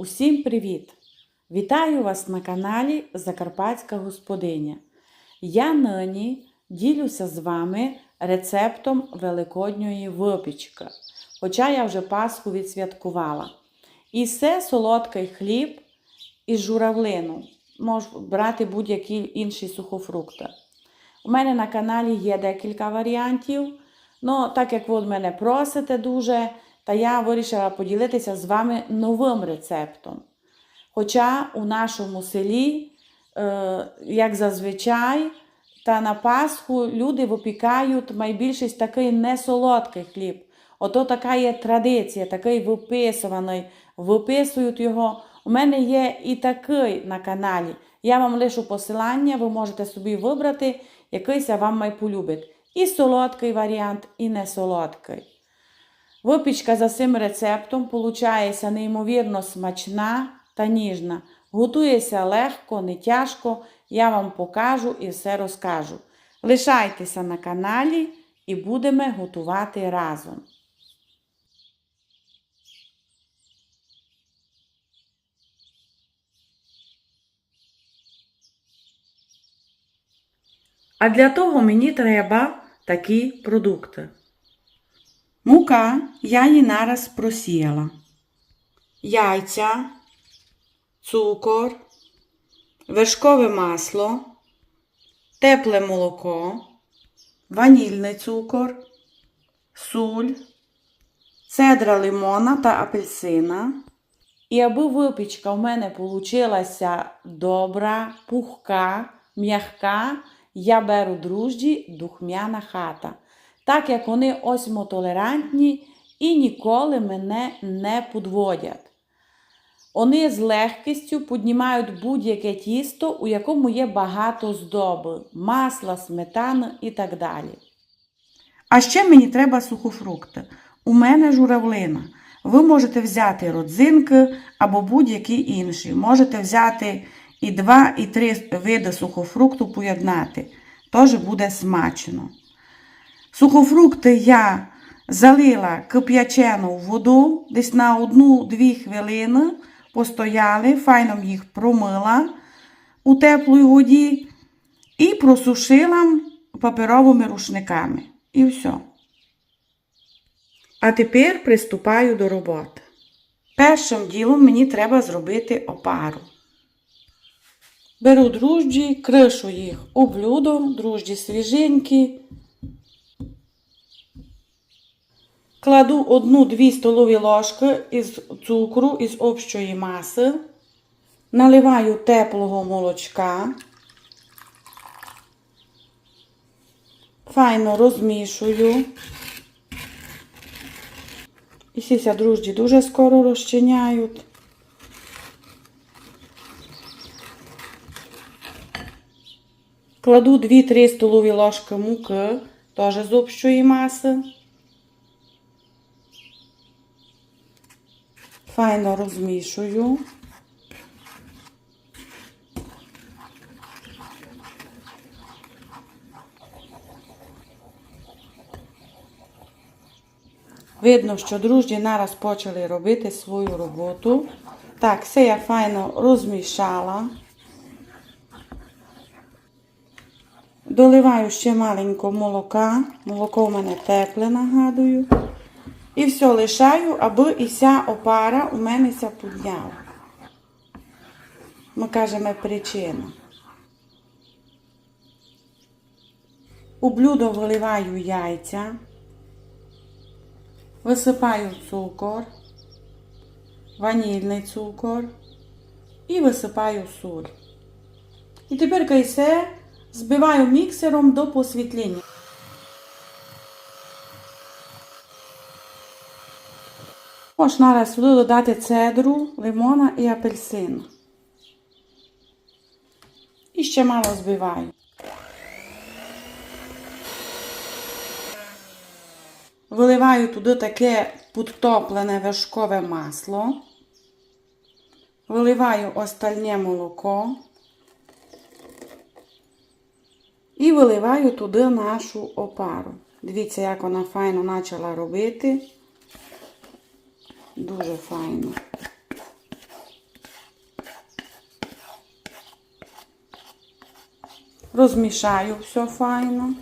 Усім привіт! Вітаю вас на каналі Закарпатська Господиня. Я нині ділюся з вами рецептом великодньої випічки, хоча я вже Пасху відсвяткувала. І це солодкий хліб із журавлину. Можеш брати будь-які інші сухофрукти. У мене на каналі є декілька варіантів. Ну, так як ви мене просите дуже, та я вирішила поділитися з вами новим рецептом. Хоча у нашому селі, е, як зазвичай, та на Пасху люди випікають найбільшість такий несолодкий хліб. Ото така є традиція, такий виписуваний, виписують його. У мене є і такий на каналі. Я вам лишу посилання, ви можете собі вибрати, якийсь вам май полюбить. І солодкий варіант, і несолодкий. Випічка за цим рецептом получається неймовірно смачна та ніжна. Готується легко, не тяжко. Я вам покажу і все розкажу. Лишайтеся на каналі і будемо готувати разом. А для того мені треба такі продукти. Мука я її нараз просіяла. Яйця, цукор, вершкове масло, тепле молоко, ванільний цукор, суль, цедра лимона та апельсина. І аби випічка в мене получилася добра, пухка, м'ягка, я беру дружджі духмяна хата, так як вони осмотолерантні і ніколи мене не підводять. Вони з легкістю піднімають будь-яке тісто, у якому є багато здоби, масла, сметани і так далі. А ще мені треба сухофрукти. У мене журавлина. Ви можете взяти родзинки або будь-які інші. Можете взяти і два, і три види сухофрукту поєднати. Теж буде смачно. Сухофрукти я залила кип'ячену воду десь на 1-2 хвилини. Постояли, файно їх промила у теплій воді і просушила паперовими рушниками. І все. А тепер приступаю до роботи. Першим ділом мені треба зробити опару. Беру дружджі, кришу їх у блюдо, дружджі свіженькі. Кладу 1-2 столові ложки із цукру із общої маси. Наливаю теплого молочка. Файно розмішую. І сіся дружджі дуже скоро розчиняють. Кладу 2-3 столові ложки муки, теж з общої маси. Файно розмішую. Видно, що дружні нараз почали робити свою роботу. Так, все я файно розмішала. Доливаю ще маленько молока. Молоко в мене тепле, нагадую. І все лишаю, аби і вся опара у мене ся підняла. Ми кажемо причина. У блюдо виливаю яйця, висипаю цукор, ванільний цукор і висипаю соль. І тепер все збиваю міксером до посвітління. Можна раз сюди додати цедру, лимона і апельсин. І ще мало збиваю. Виливаю туди таке підтоплене вершкове масло. Виливаю остальне молоко. І виливаю туди нашу опару. Дивіться, як вона файно почала робити. Дуже файно. Розмішаю все файно.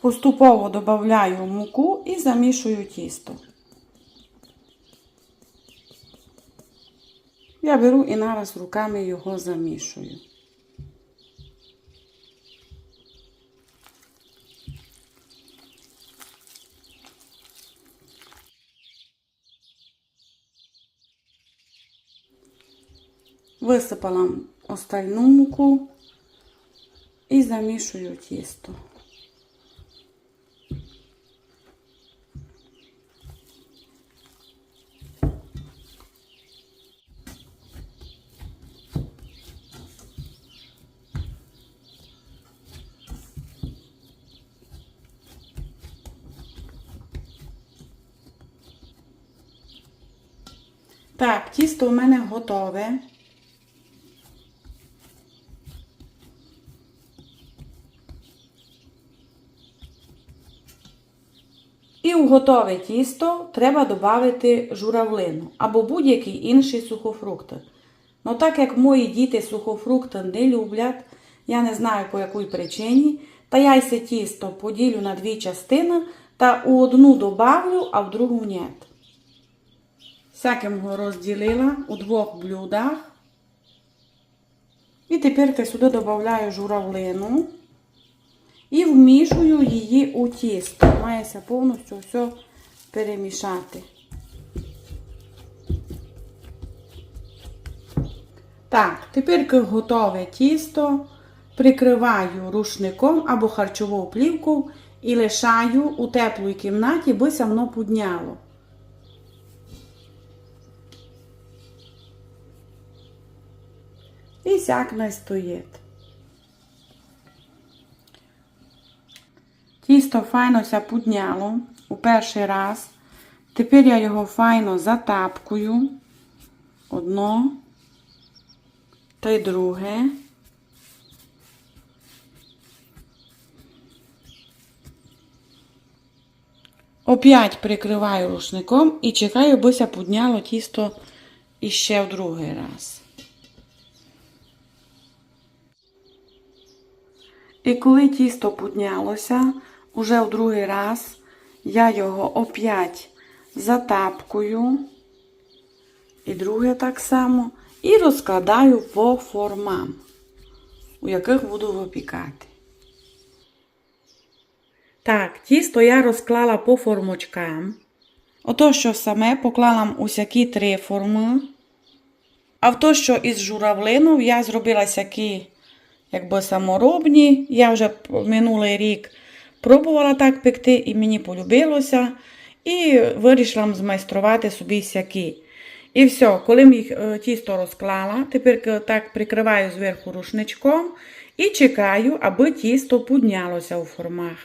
Поступово додаю муку і замішую тісто. Я беру і нараз руками його замішую. Висипала остальну муку і замішую тісто. Так, тісто у мене готове. І у готове тісто треба додати журавлину або будь-який інший сухофрукт. Ну так як мої діти сухофрукти не люблять, я не знаю по якій причині, та я це тісто поділю на дві частини та у одну добавлю, а в другу ні. Всяким його розділила у двох блюдах. І тепер я сюди додаю журавлину і вмішую її у тісто. Мається повністю все перемішати. Так, тепер готове тісто прикриваю рушником або харчовою плівкою і лишаю у теплій кімнаті, би воно підняло. І сяк не стоїть. Тісто файно ся підняло у перший раз. Тепер я його файно затапкую. Одно та й друге. Опять прикриваю рушником і чекаю, бися підняло тісто іще в другий раз. І коли тісто піднялося, уже в другий раз я його опять затапкую, і друге так само, і розкладаю по формам, у яких буду випікати. Так, тісто я розклала по формочкам. Ото, що саме поклала усякі три форми. А в то, що із журавлину, я зробила сякі якби саморобні. Я вже минулий рік пробувала так пекти, і мені полюбилося. І вирішила змайструвати собі сякі. І все, коли їх е, тісто розклала, тепер так прикриваю зверху рушничком і чекаю, аби тісто піднялося у формах.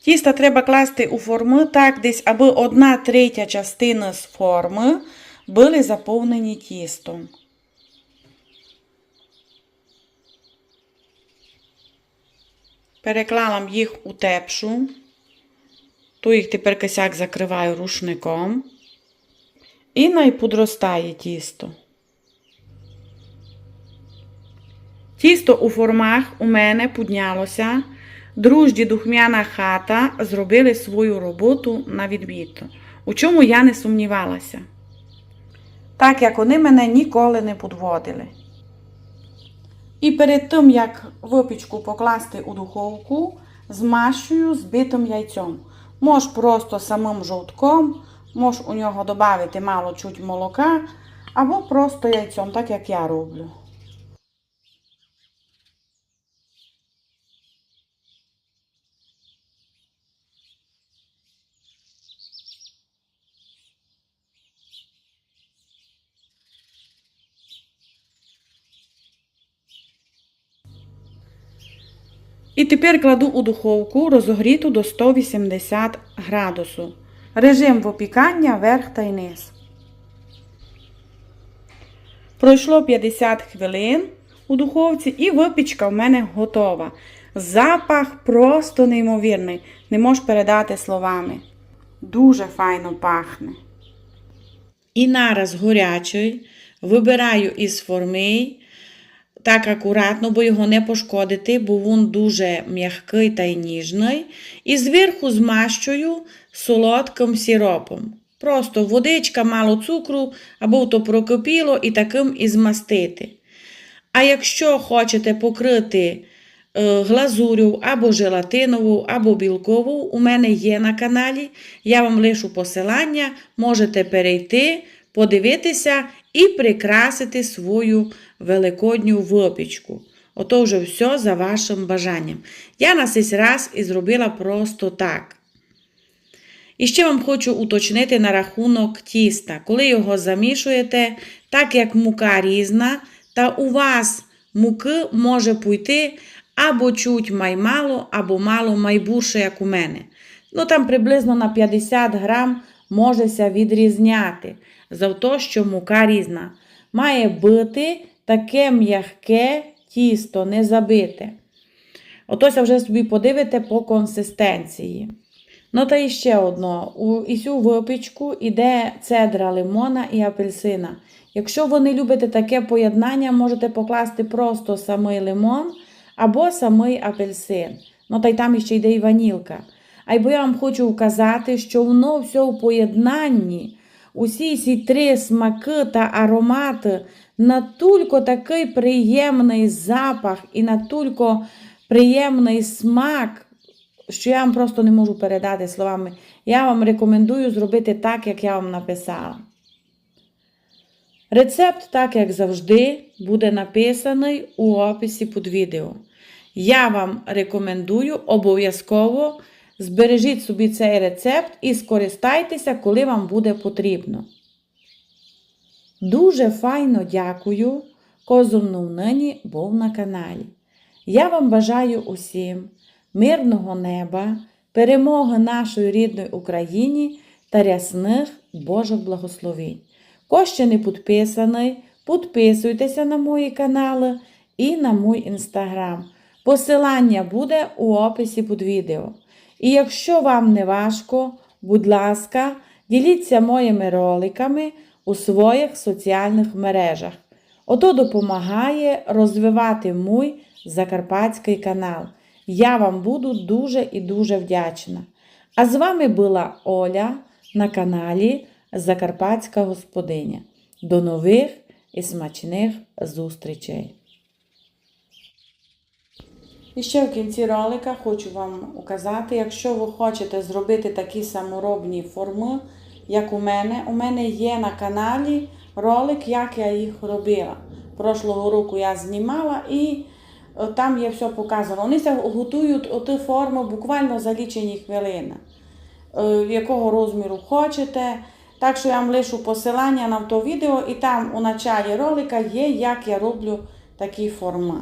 Тісто треба класти у форми так, десь аби одна третя частина з форми були заповнені тістом. Переклала їх у тепшу. Ту їх тепер косяк закриваю рушником. І найподростає тісто. Тісто у формах у мене піднялося. Дружді духмяна хата зробили свою роботу на відміту, у чому я не сумнівалася. Так як вони мене ніколи не підводили. І перед тим, як випічку покласти у духовку, змащую збитим яйцем. Мож просто самим жовтком, мож у нього додати мало чуть молока, або просто яйцем, так як я роблю. І тепер кладу у духовку розогріту до 180 градусу. Режим випікання верх та й низ. Пройшло 50 хвилин у духовці і випічка в мене готова. Запах просто неймовірний. Не можу передати словами. Дуже файно пахне. І нараз горячий. вибираю із форми так акуратно, бо його не пошкодити, бо він дуже м'який та й ніжний. І зверху змащую солодким сиропом. Просто водичка, мало цукру, або то прокипіло і таким і змастити. А якщо хочете покрити е, глазурю або желатинову, або білкову, у мене є на каналі. Я вам лишу посилання, можете перейти, подивитися і прикрасити свою великодню випічку. Ото вже все за вашим бажанням. Я на цей раз і зробила просто так. І ще вам хочу уточнити на рахунок тіста. Коли його замішуєте, так як мука різна, та у вас муки може пойти або чуть маймало, або мало майбурше, як у мене. Ну там приблизно на 50 грам можеся відрізняти за те, що мука різна. Має бути таке м'яке тісто, не забите. Отось вже собі подивите по консистенції. Ну та і одно. У цю випічку йде цедра лимона і апельсина. Якщо ви не любите таке поєднання, можете покласти просто самий лимон або самий апельсин. Ну та й там ще йде і ванілка. А й бо я вам хочу вказати, що воно все у поєднанні, усі ці три смаки та аромати, натулько такий приємний запах і натулько приємний смак що я вам просто не можу передати словами. Я вам рекомендую зробити так, як я вам написала. Рецепт, так як завжди, буде написаний у описі під відео. Я вам рекомендую обов'язково збережіть собі цей рецепт і скористайтеся, коли вам буде потрібно. Дуже файно дякую, козовну нині був на каналі. Я вам бажаю усім мирного неба, перемоги нашої рідної Україні та рясних Божих благословень. Хто ще не підписаний, підписуйтеся на мої канали і на мій інстаграм. Посилання буде у описі під відео. І якщо вам не важко, будь ласка, діліться моїми роликами у своїх соціальних мережах. Ото допомагає розвивати мій закарпатський канал. Я вам буду дуже і дуже вдячна. А з вами була Оля на каналі Закарпатська Господиня. До нових і смачних зустрічей! І ще в кінці ролика хочу вам указати, якщо ви хочете зробити такі саморобні форми, як у мене, у мене є на каналі ролик, як я їх робила. Прошлого року я знімала і е, там є все показано. Вони готують оті форми буквально за лічені хвилини. Е, Якого розміру хочете. Так що я вам лишу посилання на то відео, і там у началі ролика є, як я роблю такі форми.